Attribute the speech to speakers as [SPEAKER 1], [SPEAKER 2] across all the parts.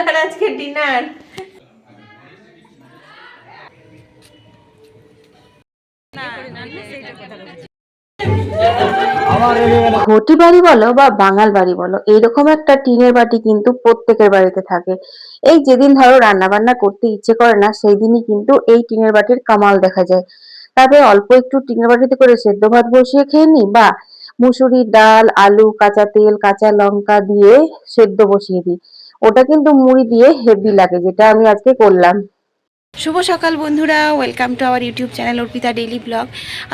[SPEAKER 1] আর আজকে ডিনার।
[SPEAKER 2] ঘটি বাড়ি বলো বা বাঙাল বাড়ি বলো এইরকম একটা টিনের বাটি কিন্তু প্রত্যেকের বাড়িতে থাকে। এই যেদিন ধরো রান্না বান্না করতে ইচ্ছে করে না সেই দিনই কিন্তু এই টিনের বাটির কামাল দেখা যায়। তবে অল্প একটু টিনের বাটিতে করে সেদ্ধ ভাত বসিয়ে খেয়ে নি বা মুসুরির ডাল আলু কাঁচা তেল কাঁচা লঙ্কা দিয়ে সেদ্ধ বসিয়ে দিই। ওটা কিন্তু মুড়ি দিয়ে হেভি লাগে, যেটা আমি আজকে করলাম।
[SPEAKER 3] শুভ সকাল বন্ধুরা welcome to our YouTube channel Arpita daily blog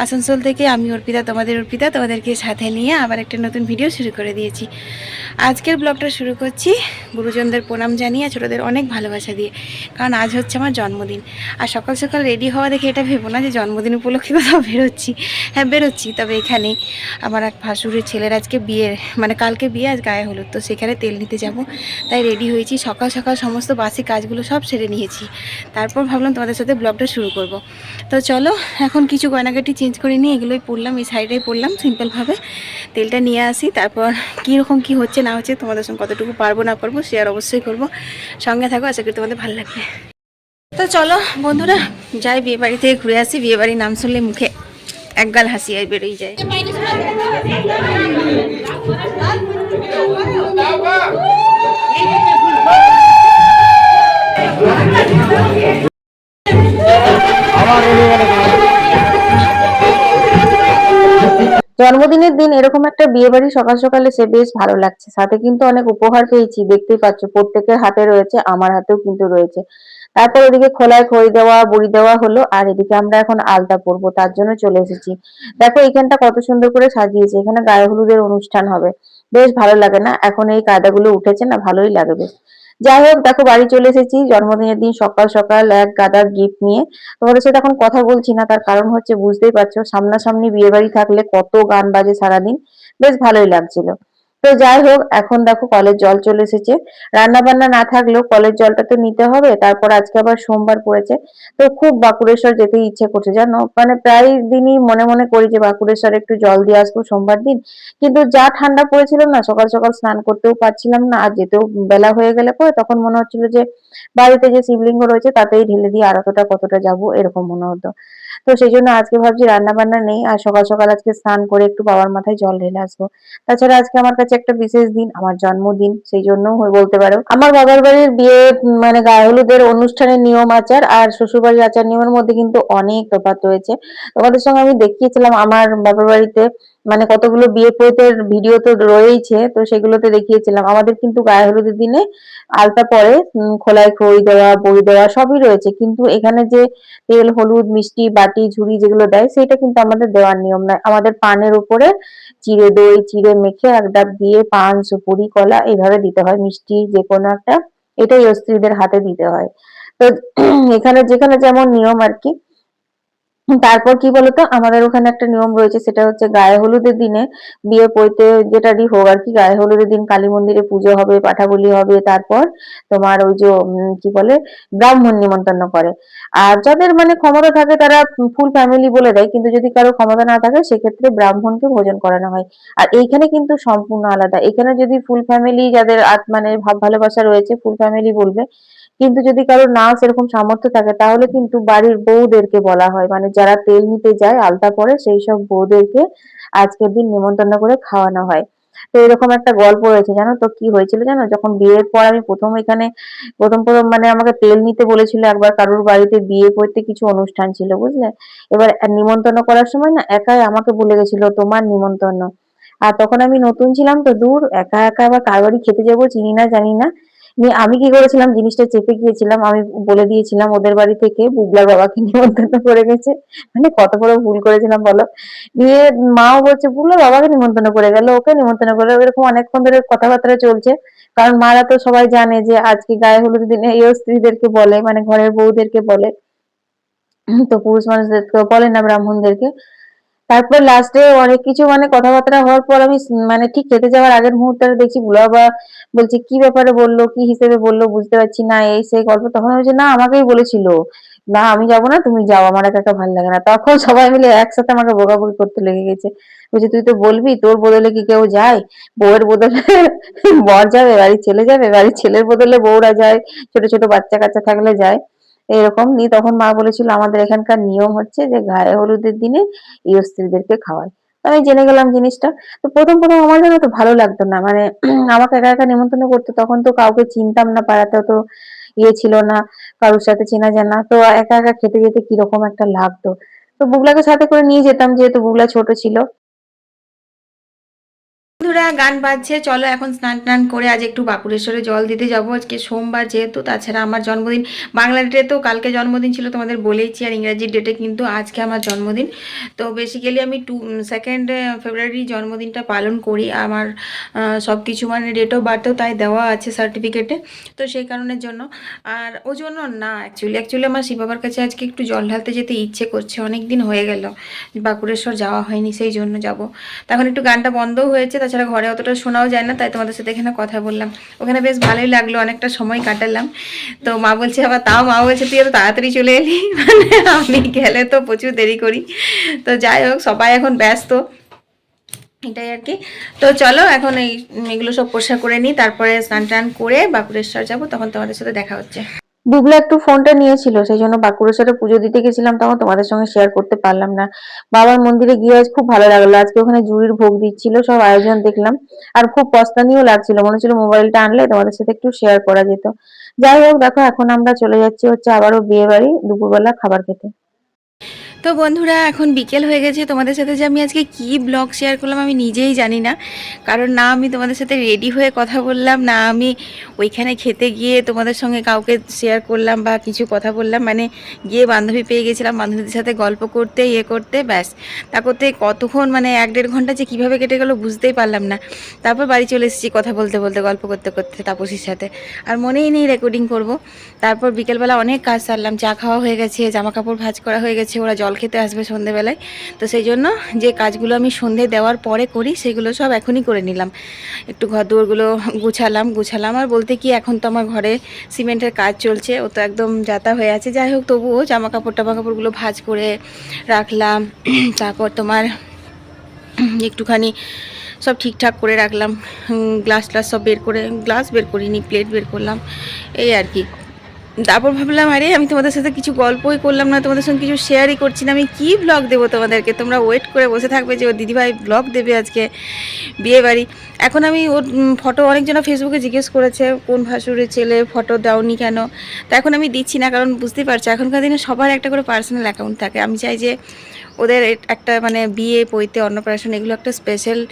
[SPEAKER 3] Asansol থেকে আমি অর্পিতা, তোমাদের অর্পিতা, তোমাদেরকে সাথে নিয়ে আবার একটা নতুন ভিডিও শুরু করে দিয়েছি। আজকের ব্লগটা শুরু করছি গুরুজনদের প্রণাম জানিয়ে, ছোটোদের অনেক ভালোবাসা দিয়ে। কারণ আজ হচ্ছে আমার জন্মদিন। আর সকাল সকাল রেডি হওয়া দেখে এটা ভেবো না যে জন্মদিন উপলক্ষে কোথাও বেরোচ্ছি। হ্যাঁ বেরোচ্ছি, তবে এখানে আমার এক ভাসুরের ছেলের আজকে বিয়ে মানে কালকে বিয়ে, আজ গায়ে হলুদ, তো সেখানে তেল নিতে যাব। তাই রেডি হয়েছি, সকাল সকাল সমস্ত বাসি কাজগুলো সব সেরে নিয়েছি। তারপর ভাবলাম তোমাদের সাথে ব্লগটা শুরু করব। তো চলো, এখন কিছু গয়নাগাটি চেঞ্জ করে নিয়ে এগুলোই পরলাম, এই সাইডেই পরলাম সিম্পলভাবে তেলটা নিয়ে আসি, তারপর কীরকম কী হচ্ছে না হচ্ছে তোমাদের সঙ্গে কতটুকু পারব না পারব শেয়ার অবশ্যই করব। সঙ্গে থাকো, আশা করি তোমাদের ভালো লাগবে। তো চলো, বন্ধুরা, যাই বিয়ে বাড়ি থেকে ঘুরে আসি। বিয়ে বাড়ির নাম শুনলে মুখে একগাল হাসি আর বেরোই যায়।
[SPEAKER 2] জন্মদিনের দিন এরকম একটা বিয়ে বাড়ি সকাল সকালে সে বেশ ভালো লাগছে। সাথে কিন্তু অনেক উপহার পেয়েছি। দেখতেই পাচ্ছ, প্রত্যেকের হাতে রয়েছে, আমার হাতেও কিন্তু রয়েছে। তারপর এদিকে খোলায় খড়ি দেওয়া, বড়ি দেওয়া হলো, আর এদিকে আমরা এখন আলতা পরবো, তার জন্য চলে এসেছি। দেখো এখানটা কত সুন্দর করে সাজিয়েছে, এখানে গায়ে হলুদের অনুষ্ঠান হবে। বেশ ভালো লাগে না? এখন এই কায়দাগুলো উঠেছে না, ভালোই লাগে বেশ। যাই হোক, দেখো, বাড়ি চলে এসেছি, জন্মদিনের দিন সকাল সকাল এক গাদা গিফট নিয়ে। তোমাদের সাথে এখন কথা বলছি না, তার কারণ হচ্ছে বুঝতেই পারছ, সামনাসামনি বিয়ে বাড়ি থাকলে কত গান বাজে সারাদিন, বেশ ভালোই লাগছিল। তো যাই হোক, এখন দেখো কলের জল চলে এসেছে। রান্না বান্না না থাকলেও কলের জলটা তো নিতে হবে, তারপর আজকে আবার সোমবার পড়েছে। তো খুব বাঁকুড়েশ্বর যেতে ইচ্ছে করছে, জানো? মানে প্রায় দিনই মনে মনে করি যে বাঁকুড়েশ্বর একটু জল দিয়ে আসব সোমবার দিন। কিন্তু যা ঠান্ডা পড়েছিল না, সকাল সকাল স্নান করতেও পারছিলাম না, আর যেতেও বেলা হয়ে গেলে পরে তখন মনে হচ্ছিল যে বাড়িতে যে শিবলিঙ্গ রয়েছে, তাতেই ঢেলে দিয়ে আরতটা কতটা যাব, এরকম মনে হতো। তো সেই জন্য আজকে ভাবছি রান্না বান্না নেই আর সকাল সকাল আজকে স্নান করে একটু বাবার মাথায় জল ঢেলে আসব। তাছাড়া আজকে আমার কাছে একটা বিশেষ দিন, আমার জন্মদিন, সেই জন্য বলতে পারো। আমার বাবার বাড়ির বিয়ে মানে গায়ে হলুদের অনুষ্ঠানের নিয়ম আচার আর শ্বশুর বাড়ির আচার নিয়মের মধ্যে কিন্তু অনেক তফাত রয়েছে। তোমাদের সঙ্গে আমি দেখিয়েছিলাম আমার বাবার বাড়িতে মানে কতগুলো বিয়ে পৈতের ভিডিও তো রয়েইছে, তো সেগুলোতে দেখিয়েছিলাম। আমাদের কিন্তু গায়ে হলুদের দিনে আলতা পরে খোলায় খই দেওয়া বই দেওয়া সবই রয়েছে। কিন্তু এখানে যে তেল, হলুদ, মিষ্টি, বাটি, ঝুড়ি যেগুলো দেয়, সেটা কিন্তু আমাদের দেওয়ার নিয়ম নয়। আমাদের পানের উপরে চিড়ে দই, চিড়ে মেখে এক ডাব দিয়ে পান, সুপুরি, কলা এইভাবে দিতে হয়। মিষ্টি যে কোনো একটা, এটাই স্ত্রীদের হাতে দিতে হয়। তো এখানে যেখানে যেমন নিয়ম আর কি তারপর কি বলতো? আমাদের ওখানে একটা নিয়ম রয়েছে, সেটা হচ্ছে গায়ে হলুদের দিনে বিয়ে পৈতে যেটারই হোক আর কি, গায়ে হলুদের দিন কালী মন্দিরে পুজো হবে, পাঠাবলি হবে, তারপর তোমার ওই যে কি বলে, ব্রাহ্মণ নিমন্ত্রণ করে। আর যাদের মানে ক্ষমতা থাকে তারা ফুল ফ্যামিলি বলে দেয়, কিন্তু যদি কারও ক্ষমতা না থাকে, সেক্ষেত্রে ব্রাহ্মণকে ভোজন করানো হয়। আর এইখানে কিন্তু সম্পূর্ণ আলাদা। এখানে যদি ফুল ফ্যামিলি যাদের মানে ভাব, ভালোবাসা রয়েছে ফুল ফ্যামিলি বলবে কিন্তু যদি কারও না সেরকম সামর্থ্য থাকে, তাহলে কিন্তু বাড়ির বউদেরকে বলা হয়। মানে যারা তেল নিতে যায়, আলতা পরে, সেই সব বউদেরকে আজকের দিন নিমন্ত্রণ করে খাওয়ানো হয়। তো এরকম একটা গল্প রয়েছে, জানো তো? কি হয়েছিল জানো? যখন বিয়ের পর আমি প্রথম এখানে, প্রথম প্রথম মানে আমাকে তেল নিতে বলেছিল একবার কারোর বাড়িতে, বিয়ে করতে কিছু অনুষ্ঠান ছিল, বুঝলে? এবার নিমন্ত্রণ করার সময় না একাই আমাকে বলে গেছিল, তোমার নিমন্ত্রণ। আর তখন আমি নতুন ছিলাম তো দূর, একা একা আবার কার বাড়ি খেতে যাব, চিনি না, জানি না। নিয়ে আমি কি করেছিলাম? জিনিসটা চেপে গিয়েছিলাম, আমি বলে দিয়েছিলাম ওদের বাড়ি থেকে, বুবলার বাবাকে নিমন্ত্রণ করে গেছে। মানে কত বড় ভুল করেছিলাম বলো? দিয়ে মাও বলছে বুবলার বাবাকে নিমন্ত্রণ করে গেল, ওকে নিমন্ত্রণ করে এরকম অনেকক্ষণ ধরে কথাবার্তা চলছে। কারণ মারা তো সবাই জানে যে আজকে গায়ে হলুদ দিনে এই স্ত্রীদেরকে বলে মানে ঘরের বউদেরকে বলে, তো পুরুষ মানুষদেরকে বলে না, ব্রাহ্মণদেরকে। তারপর লাস্টে অনেক কিছু মানে কথাবার্তা হওয়ার পর আমি মানে ঠিক খেতে যাওয়ার আগের মুহূর্তে দেখছি বুলা বাবা বলছে, কি ব্যাপারে বলল? কি হিসেবে বলল? বুঝতে পারছি না। এই সেই গল্প তখন হয়েছে না, আমাকেই বলেছিল।
[SPEAKER 4] না, আমি যাব না, তুমি যাও, আমার একা ভালো লাগে না। তখন সবাই মিলে একসাথে আমাকে বকাবকি করতে লেগে গেছে। বলছে, তুই তো বলবি, তোর বদলে কি কেউ যায়? বউয়ের বদলে বর যাবে, বাড়ির ছেলে যাবে, বাড়ির ছেলের বদলে বউরা যায়, ছোট ছোট বাচ্চা কাচ্চা থাকলে যায়। এরকম। নিয়ে তখন মা বলেছিল, আমাদের এখানকার নিয়ম হচ্ছে যে গায়ে হলুদের দিনে স্ত্রীদেরকে খাওয়ায়। আমি জেনে গেলাম জিনিসটা। তো প্রথম প্রথম আমার যেন তো ভালো লাগতো না। মানে আমাকে একা একা নিমন্ত্রণ করতো, তখন তো কাউকে চিনতাম না পাড়াতে তো ইয়ে ছিল না, কারোর সাথে চেনা জানা। তো একা একা খেতে যেতে কীরকম একটা লাগতো। তো বুগলাকে সাথে করে নিয়ে যেতাম, যেহেতু বুগলা ছোট ছিল।
[SPEAKER 2] বন্ধুরা, গান বাজছে। চলো এখন স্নান টান করে আজ একটু বাঁকুড়েশ্বরে জল দিতে যাব। আজকে সোমবার যেহেতু, তাছাড়া আমার জন্মদিন বাংলা ডেটে তো কালকে জন্মদিন ছিল, তোমাদের বলেইছি আর ইংরাজির ডেটে কিন্তু আজকে আমার জন্মদিন। তো বেসিক্যালি আমি টু সেকেন্ড ফেব্রুয়ারি জন্মদিনটা পালন করি। আমার সব কিছু মানে ডেট অফ বার্থও তাই দেওয়া আছে সার্টিফিকেটে তো সেই কারণের জন্য। আর ওই জন্য না অ্যাকচুয়ালি অ্যাকচুয়ালি আমার শিব বাবার কাছে আজকে একটু জল ঢালতে যেতে ইচ্ছে করছে। অনেক দিন হয়ে গেল বাঁকুড়েশ্বর যাওয়া হয়নি, সেই জন্য যাব। তখন একটু গানটা বন্ধও হয়েছে, তাছাড়া ঘরে অতটা শোনাও যায় না, তাই তোমাদের সাথে এখানে কথা বললাম। ওখানে বেশ ভালোই লাগল, অনেকটা সময় কাটালাম। তো মা বলছে, আবার তাও মা বলছে, তুই এত তাড়াতাড়ি চলে এলি? মানে আমি গেলে তো প্রচুর দেরি করি। তো যাই হোক, সবাই এখন ব্যস্ত। এটাই আর কি। তো চলো, এখন এই, এগুলো সব পোষা করে নিই, তারপরে স্নান টান করে বাঁকুড়েশ্বর যাব, তখন তোমাদের সাথে দেখা হচ্ছে।
[SPEAKER 4] বুবলা একটু ফোনটা নিয়েছিল, সেই জন্য বাঁকুড়েশ্বরে পুজো দিতে গেছিলাম, তখন তোমাদের সঙ্গে শেয়ার করতে পারলাম না। বাবার মন্দিরে গিয়ে আজ খুব ভালো লাগল, আজকে ওখানে জুড়ির ভোগ দিচ্ছিল, সব আয়োজন দেখলাম, আর খুব পস্তানিও লাগছিল, মনে হচ্ছিল মোবাইলটা আনলে তোমাদের সাথে একটু শেয়ার করা যেত। যাই হোক, দেখো, এখন আমরা চলে যাচ্ছি হচ্ছে আবারও বিয়ে বাড়ি দুপুরবেলা খাবার খেতে।
[SPEAKER 2] তো বন্ধুরা, এখন বিকেল হয়ে গেছে। তোমাদের সাথে যে আমি আজকে কি ব্লগ শেয়ার করলাম আমি নিজেই জানি না। কারণ না আমি তোমাদের সাথে রেডি হয়ে কথা বললাম, না আমি ওইখানে খেতে গিয়ে তোমাদের সঙ্গে কাউকে শেয়ার করলাম বা কিছু কথা বললাম। মানে গিয়ে বান্ধবী পেয়ে গেছিলাম বান্ধবীদের সাথে গল্প করতে ইয়ে করতে, ব্যাস। তা করতে কতক্ষণ মানে এক দেড় ঘণ্টা যে কীভাবে কেটে গেলো বুঝতেই পারলাম না। তারপর বাড়ি চলে এসেছি কথা বলতে বলতে, গল্প করতে করতে তাপসীর সাথে। আর মনেই নেই রেকর্ডিং করব। তারপর বিকেলবেলা অনেক কাজ সারলাম, চা খাওয়া হয়ে গেছে জামা কাপড় ভাঁজ করা হয়ে গেছে, ওরা জল খেতে আসবে সন্ধেবেলায়। তো সেই জন্য যে কাজগুলো আমি সন্ধে দেওয়ার পরে করি, সেগুলো সব এখনই করে নিলাম। একটু ঘর দুয়ারগুলো গুছালাম গুছালাম। আর বলতে কি, এখন তো আমার ঘরে সিমেন্টের কাজ চলছে, ও তো একদম যাতা হয়ে আছে। যাই হোক, তবুও জামা কাপড় টামা কাপড়গুলো ভাজ করে রাখলাম। তারপর তোমার একটুখানি সব ঠিকঠাক করে রাখলাম। গ্লাস ট্লাস সব বের করে, গ্লাস বের করিনি, প্লেট বের করলাম। এই আর কি। তারপর ভাবলাম, আরে, আমি তোমাদের সাথে কিছু গল্পই করলাম না, তোমাদের সঙ্গে কিছু শেয়ারই করছি না। আমি কি ব্লগ দেবো তোমাদেরকে? তোমরা ওয়েট করে বসে থাকবে যে ওর দিদিভাই ব্লগ দেবে আজকে বিয়ে বাড়ি। এখন আমি ওর ফটো অনেকজন ফেসবুকে জিজ্ঞেস করেছে, কোন ভাসুরের ছেলে ফটো দাওনি কেন? তা এখন আমি দিচ্ছি না, কারণ বুঝতেই পারছ, এখনকার দিনে সবার একটা করে পার্সোনাল অ্যাকাউন্ট থাকে। আমি চাই যে ওদের একটা মানে বিয়ে, পৈতে, অন্নপ্রাশন এগুলো একটা স্পেশাল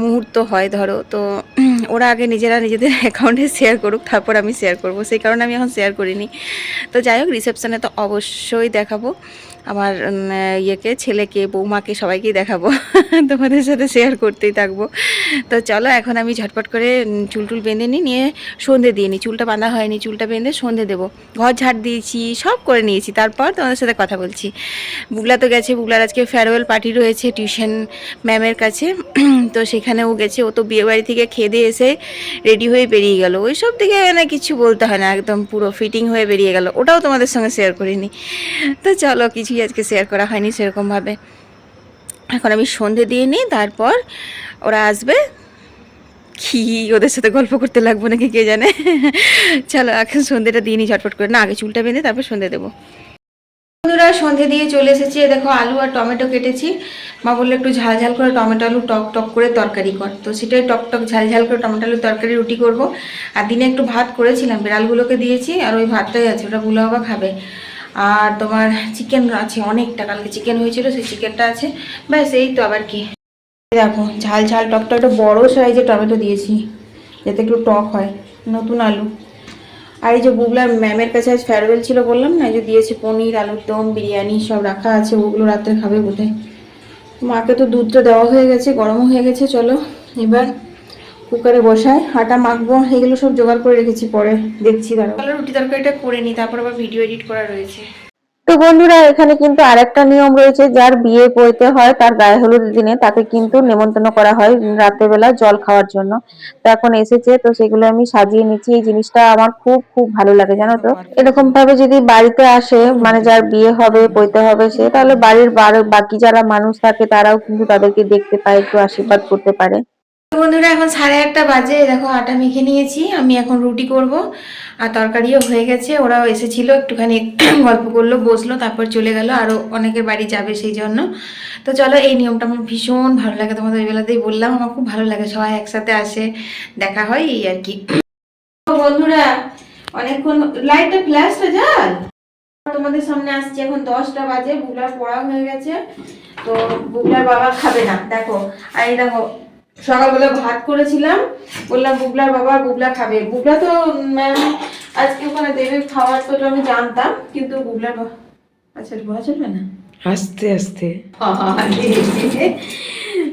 [SPEAKER 2] মুহূর্ত হয়, ধরো। তো ওরা আগে নিজেরা নিজেদের অ্যাকাউন্টে শেয়ার করুক, তারপর আমি শেয়ার করব। সেই কারণে আমি এখন শেয়ার করিনি। তো যাই হোক রিসেপশানে তো অবশ্যই দেখাবো। আমার ইয়েকে, ছেলেকে, বৌমাকে সবাইকেই দেখাবো। তোমাদের সাথে শেয়ার করতেই থাকব। তো চলো, এখন আমি ঝটপট করে চুল টুল বেঁধে নিই, নিয়ে সন্ধে দিয়ে নিই। চুলটা বাঁধা হয়নি, চুলটা বেঁধে সন্ধে দেবো। ঘর ঝাড় দিয়েছি, সব করে নিয়েছি। তারপর তোমাদের সাথে কথা বলছি। বুগলা তো গেছে বুগলার আজকে ফেয়ারওয়েল পার্টি রয়েছে টিউশন ম্যামের কাছে। তো সেখানে ও গেছে, ও তো বিয়ে বাড়ি থেকে খেদে এসে রেডি হয়ে বেরিয়ে গেল। ওই সব দিকে মানে কিছু বলতে হয় না, একদম পুরো ফিটিং হয়ে বেরিয়ে গেল। ওটাও তোমাদের সঙ্গে শেয়ার করিনি। তো চলো কিছুই আজকে শেয়ার করা হয়নি সেরকমভাবে। এখন আমি সন্ধে দিয়ে নিই, তারপর ওরা আসবে। কি, ওদের সাথে গল্প করতে লাগবো নাকি কে জানে? চলো এখন সন্ধেটা দিয়ে নিই, ঝটপট করে। না, আগে চুলটা বেঁধে তারপর সন্ধে দেবো। বন্ধুরা, সন্ধে দিয়ে চলে এসেছি। দেখো, আলু আর টমেটো কেটেছি। মা বলল একটু ঝাল ঝাল করে টমেটো আলু টক টক করে তরকারি কর। তো সেটাই টক টক ঝাল ঝাল করে টমেটো আলু তরকারি রুটি করব। আর দিনে একটু ভাত করেছিলাম, বিড়ালগুলোকে দিয়েছি। আর ওই ভাতটাই আছে ওটা বাবা খাবে। আর তোমার চিকেন আছে, অনেকটা, কালকে চিকেন হয়েছিল, সেই চিকেনটা আছে। ব্যাস, এই তো আবার কি। দেখো, ঝাল ঝাল টকটা একটু বড় সাইজে টমেটো দিয়েছি, যাতে একটু টক হয়, নতুন আলু। আর এই যে বুবলার ম্যামের কাছে আজ ফেয়ারওয়েল ছিল বললাম না, এই যে দিয়েছে পনির, আলুর দম, বিরিয়ানি, সব রাখা আছে, ওগুলো রাত্রে খাবে বোধহয়। মাকে তো দুধটা দেওয়া হয়ে গেছে, গরমও হয়ে গেছে, চলো, এবার কুকারে বসায় আটা মাখবো এগুলো সব জোগাড় করে রেখেছি পরে। দেখছি দাঁড়াও। তাহলে রুটি তরকারিটা করে নিই তারপর আবার ভিডিও এডিট করা রয়েছে।
[SPEAKER 4] তো বন্ধুরা এখানে কিন্তু আরেকটা নিয়ম রয়েছে যার বিয়ে করতে হয় তার গায়ে হলুদের দিনে তাকে কিন্তু নেমন্তন্ন করা হয় রাতের বেলা জল খাওয়ার জন্য। তো এখন এসেছে তো সেগুলো আমি সাজিয়ে নিচ্ছি এই জিনিসটা আমার খুব খুব ভালো লাগে জানো তো? এরকম ভাবে যদি বাড়িতে আসে মানে যার বিয়ে হবে পৈতে হবে সে তাহলে বাড়ির বার- বাকি যারা মানুষ থাকে তারাও কিন্তু তাদেরকে দেখতে পায় একটু আশীর্বাদ করতে পারে।
[SPEAKER 2] বন্ধুরা, এখন সাড়ে একটা বাজে। দেখো, আটা মেখে নিয়েছি। আমি এখন রুটি করব। আর তরকারিও হয়ে গেছে। ওরাও এসেছিল, একটুখানি গল্প করল, বসল, তারপর চলে গেল। আরও অনেকের বাড়ি যাবে সেই জন্য। তো চলো, এই নিয়মটা আমার ভীষণ ভালো লাগে। তোমাদের বেলাতেই বললাম, আমার খুব ভালো লাগে। সবাই একসাথে আসে, দেখা হয়, এই আর কি। বন্ধুরা, অনেকক্ষণ লাইটটা ফ্ল্যাশটা যাল তোমাদের সামনে আসছে। এখন দশটা বাজে বুগলার পড়া হয়ে গেছে। তো বুগলার বাবা খাবে না। দেখো, আর এই দেখো সকালবেলা ভাত করেছিলাম। বললাম বুগলার বাবা বুগলা খাবে। বুগলা তো ম্যাম আজকে ওখানে দেবে খাওয়ার তো আমি জানতাম কিন্তু বুগলার বাবা আচ্ছা বলা চলবে না?
[SPEAKER 5] আস্তে আস্তে।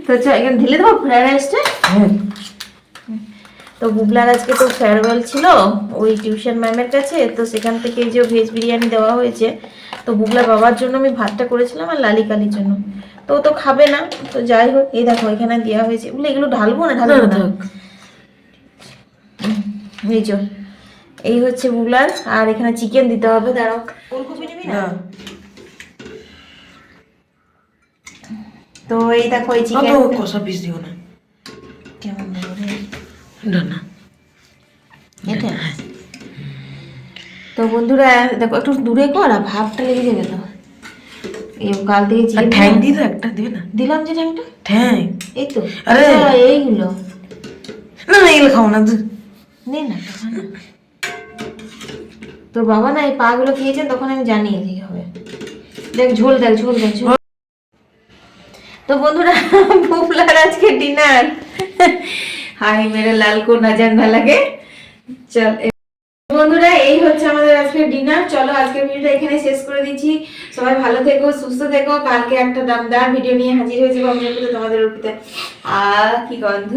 [SPEAKER 2] তো চ এখানে ঢেলে দেবো? ফ্রাইড রাইসটা? তো বুবলার আজকে তো ফেয়ারওয়েল ছিল ওই টিউশন ম্যামের কাছে তো সেখান থেকে যে ভেজ বিরিয়ানি দেওয়া হয়েছে তো বুবলার বাবার জন্য আমি ভাতটা করেছিলাম আর লালিকালির জন্য। তো ও তো খাবে না। তো যাই হোক এই দেখো এখানে দেওয়া হয়েছে। বলে এগুলো ঢালবো না? ঢালবো না। এই যে এই হচ্ছে বুবলার আর এখানে চিকেন দিতে হবে দাঁড়াও। ফুলকপি নিবি না? তো এই দেখো এই চিকেন।
[SPEAKER 5] কষা পিস দিও না।
[SPEAKER 2] কেমন
[SPEAKER 5] না
[SPEAKER 2] এটা? তো বন্ধুরা দেখো একটু দূরে কর আর ভাবটা লেগে যাবে তো এই কাল থেকে
[SPEAKER 5] আর ঠ্যাং দিয়ে একটা দিবে না।
[SPEAKER 2] দিলাম যে ঠ্যাংটা?
[SPEAKER 5] ঠ্যাং।
[SPEAKER 2] এই তো।
[SPEAKER 5] আরে।
[SPEAKER 2] এইগুলো
[SPEAKER 5] না না এগুলো খাও না
[SPEAKER 2] নে না একটা খা না। তোর বাবা না এই পা গুলো খেয়েছেন তখন আমি জানি এদিকে হবে। দেখ ঝোল দেখ ঝোল দেখ ঝোল। তো বন্ধুরা বুবলার আজকে ডিনার হাই মেরে লাল কো না লাগে চল এ- বন্ধুরা এই হচ্ছে আমাদের আজকে ডিনার, চলো আজকের ভিডিওটা এখানে শেষ করে দিচ্ছি। সবাই ভালো থেকো, সুস্থ থেকো। কালকে একটা দামদার ভিডিও নিয়ে হাজির হয়েছে আমি তোমাদের উপরে আর কি গন্ধ।